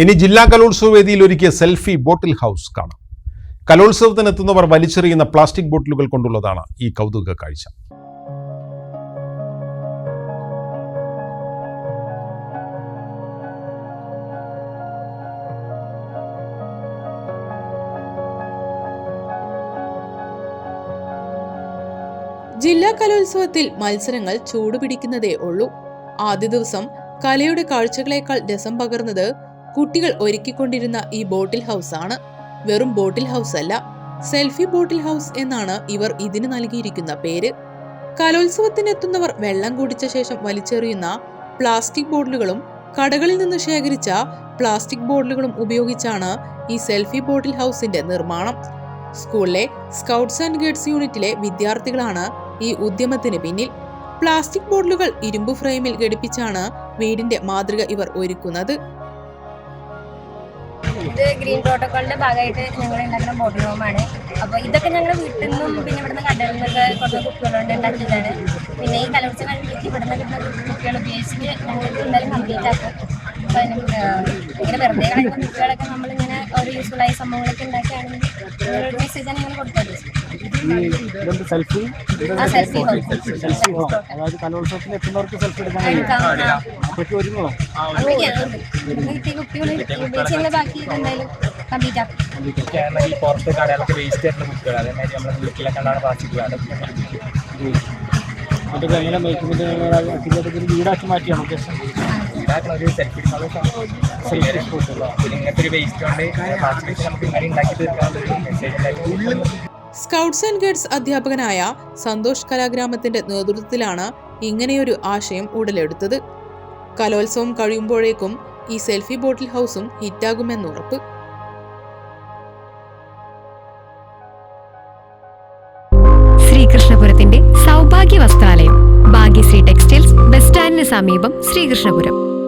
ഇനി ജില്ലാ കലോത്സവ വേദിയിൽ ഒരുക്കിയ സെൽഫി ബോട്ടിൽ ഹൗസ് കാണാം. കലോത്സവത്തിനെത്തുന്നവർ വലിച്ചെറിയുന്ന പ്ലാസ്റ്റിക് ബോട്ടിലുകൾ കൊണ്ടുള്ളതാണ് ഈ കൗതുക കാഴ്ച. ജില്ലാ കലോത്സവത്തിൽ മത്സരങ്ങൾ ചൂടുപിടിക്കുന്നതേ ഉള്ളൂ. ആദ്യ ദിവസം കലയുടെ കാഴ്ചകളേക്കാൾ രസം പകർന്നത് കുട്ടികൾ ഒരുക്കിക്കൊണ്ടിരുന്ന ഈ ബോട്ടിൽ ഹൗസ് ആണ്. വെറും ബോട്ടിൽ ഹൗസ് അല്ല സെൽഫി ബോട്ടിൽ ഹൗസ് എന്നാണ് ഇവർ ഇതിന് നൽകിയിരിക്കുന്ന പേര്. കലോത്സവത്തിനെത്തുന്നവർ വെള്ളം കുടിച്ച ശേഷം വലിച്ചെറിയുന്ന പ്ലാസ്റ്റിക് ബോട്ടിലുകളും കടകളിൽ നിന്ന് ശേഖരിച്ച പ്ലാസ്റ്റിക് ബോട്ടിലുകളും ഉപയോഗിച്ചാണ് ഈ സെൽഫി ബോട്ടിൽ ഹൗസിന്റെ നിർമ്മാണം. സ്കൂളിലെ സ്കൗട്ട്സ് ആൻഡ് ഗേഡ്സ് യൂണിറ്റിലെ വിദ്യാർത്ഥികളാണ് ഈ ഉദ്യമത്തിന് പിന്നിൽ. പ്ലാസ്റ്റിക് ബോട്ടിലുകൾ ഇരുമ്പ് ഫ്രെയിമിൽ ഘടിപ്പിച്ചാണ് വീടിന്റെ മാതൃക ഇവർ ഒരുക്കുന്നത്. ഇത് ഗ്രീൻ പ്രോട്ടോക്കോളിന്റെ ഭാഗമായിട്ട് ഞങ്ങൾ ഉണ്ടാക്കുന്ന ബോട്ടിൽ റൂമാണ് അപ്പോൾ ഇതൊക്കെ ഞങ്ങൾ വീട്ടിൽ നിന്നും പിന്നെ ഇവിടുന്ന് കടയിൽ നിന്നൊക്കെ കുറച്ച് കുട്ടികളുണ്ട് ഉണ്ടാക്കിയതാണ്. പിന്നെ ഈ കലോത്സവം കഴിഞ്ഞിട്ട് ഇവിടുന്ന് കിട്ടുന്ന കുട്ടികൾ ഉപയോഗിച്ചിട്ട് ഞങ്ങൾ എന്തായാലും കംപ്ലീറ്റ് ആക്കും. അപ്പോൾ ഇങ്ങനെ വെറുതെ കളയുന്ന കുട്ടികളൊക്കെ നമ്മളിങ്ങനെ ഒരു യൂസ്ഫുൾ ആയ സംഭവങ്ങളൊക്കെ ഉണ്ടാക്കിയാണെങ്കിൽ ആണ് ഞങ്ങൾ കൊടുത്തത് സെൽഫി ആ സെൽഫി സെൽഫി ഹോം അതായത് കലോത്സവത്തിന് എത്തുന്നവർക്ക് സെൽഫി എടുക്കാൻ കഴിയും. അപ്പോഴേക്ക് ഒരുങ്ങോ ഈ പുറത്ത് കടയിലൊക്കെ വേസ്റ്റ് ആയിട്ടുള്ള കുട്ടികൾ അതേമാതിരി നമ്മുടെ വീട്ടിലൊക്കെ ഉണ്ടാകുന്ന പ്ലാസ്റ്റിക് അതൊക്കെ അതൊക്കെ എങ്ങനെ മേക്കിങ്ങിന്റെ ഒരു വീടാക്കി മാറ്റിയാണ് ഉദ്ദേശം? ഒരു സെൽഫി ഇങ്ങനത്തെ ഒരു വേസ്റ്റ് കൊണ്ട് പ്ലാസ്റ്റിക് നമുക്ക് ഇങ്ങനെ ഉണ്ടാക്കി തീർക്കാൻ മെസ്സേജ് ഉണ്ടാക്കി സ്കൗട്ട്സ് ആൻഡ് ഗൈഡ്സ് അധ്യാപകനായ സന്തോഷ് കലാഗ്രാമത്തിന്റെ നേതൃത്വത്തിലാണ് ഇങ്ങനെയൊരു ആശയം ഉടലെടുത്തത്. കലോത്സവം കഴിയുമ്പോഴേക്കും ഈ സെൽഫി ബോട്ടിൽ ഹൗസും ഹിറ്റാകുമെന്നുറപ്പ് ശ്രീകൃഷ്ണപുരത്തിന്റെ സൗഭാഗ്യ വസ്ത്രാലയം ഭാഗ്യശ്രീ ടെക്സ്റ്റൈൽസ് ബസ് സ്റ്റാൻഡിന് സമീപം ശ്രീകൃഷ്ണപുരം.